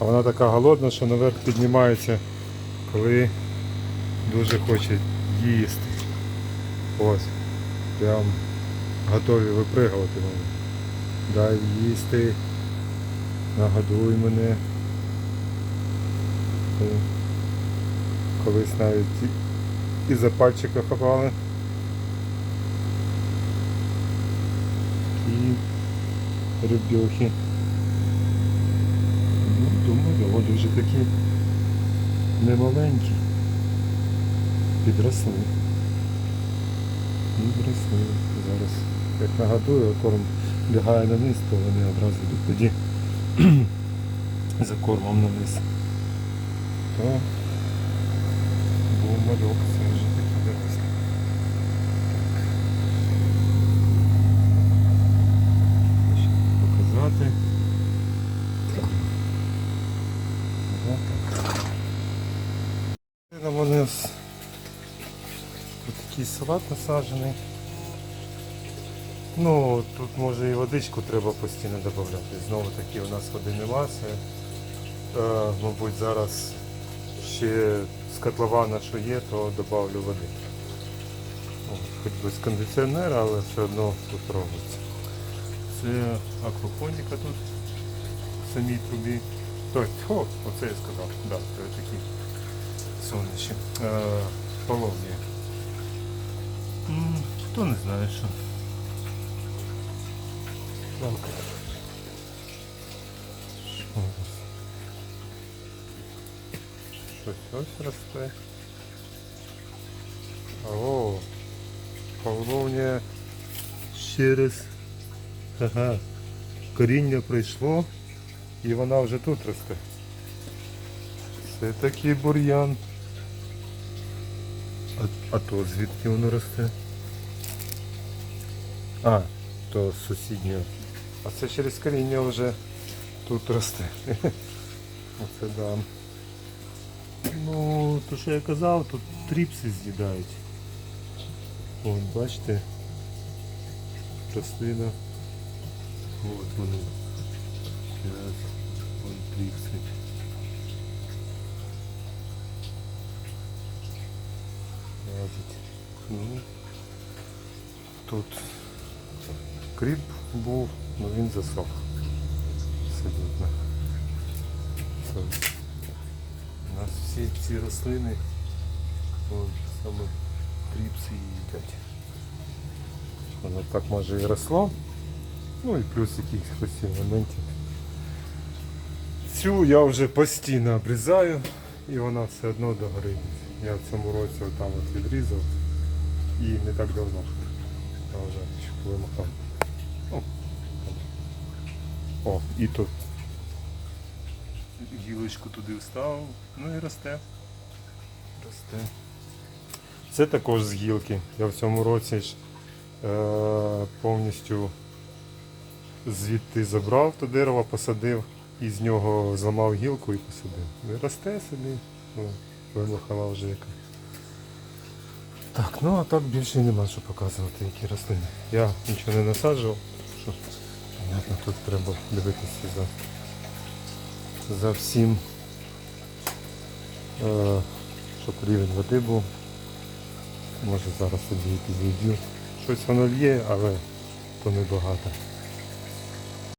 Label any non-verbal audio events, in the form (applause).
А вона така голодна, що наверх піднімається, коли дуже хоче їсти. Ось. Прям готові випригувати вони. Дай їсти. Нагодуй мене. Колись навіть і- і за пальчика хапали. Такі рибьохи. Вже такі немаленькі. Підросли. Підросли. Зараз як нагадую, корм лягає на низ, то вони одразу йдуть тоді (clears throat) за кормом на низ. То був мальок, це вже такі дорослі. Так. Ще показати. Отак. Там у нас такий салат насаджений. Ну, тут може і водичку треба постійно додати. Знову таки у нас води нема. Це, е, мабуть, зараз ще з котлована, що є, то додавлю води. Хоч без кондиціонера, але все одно тут робиться. Це аквапоніка тут в самій трубі. Тобто, о, оце я сказав. Да, такі сонячні. Е, половні. М, Хто не знає, що. Щось ось росте. О, половня через ага, коріння прийшло і вона вже тут росте. Це такий бур'ян. А, а то звідки воно росте? А, то сусіднього. А це через коріння вже тут росте. (laughs) Оце да. Ну, то що я казав, тут тріпси з'їдають. От, бачите, рослина. От вони. Зараз, вон тріпси. Ну, тут кріп був, ну він засох. Абсолютно. Тобто у нас всі ці рослини саме тріпси їдять. Воно так може і росло. Ну і плюс якихось елементів. Цю я вже постійно обрізаю і вона все одно догорить. Я в цьому році отам от відрізав і не так давно. Я вже вимахав. О, О, і тут гілочку туди вставив, ну і росте. Росте. Це також з гілки. Я в цьому році ж е, повністю звідти забрав то дерево, посадив і з нього зламав гілку і посадив. І росте собі, ну, вимахала вже яка. Так, ну а так більше нема що показувати, які рослини. Я нічого не насаджував. Що, понятно, тут треба дивитися за, за всім, е, щоб рівень води був. Може зараз собі підійду. Щось воно лє, але то небагато.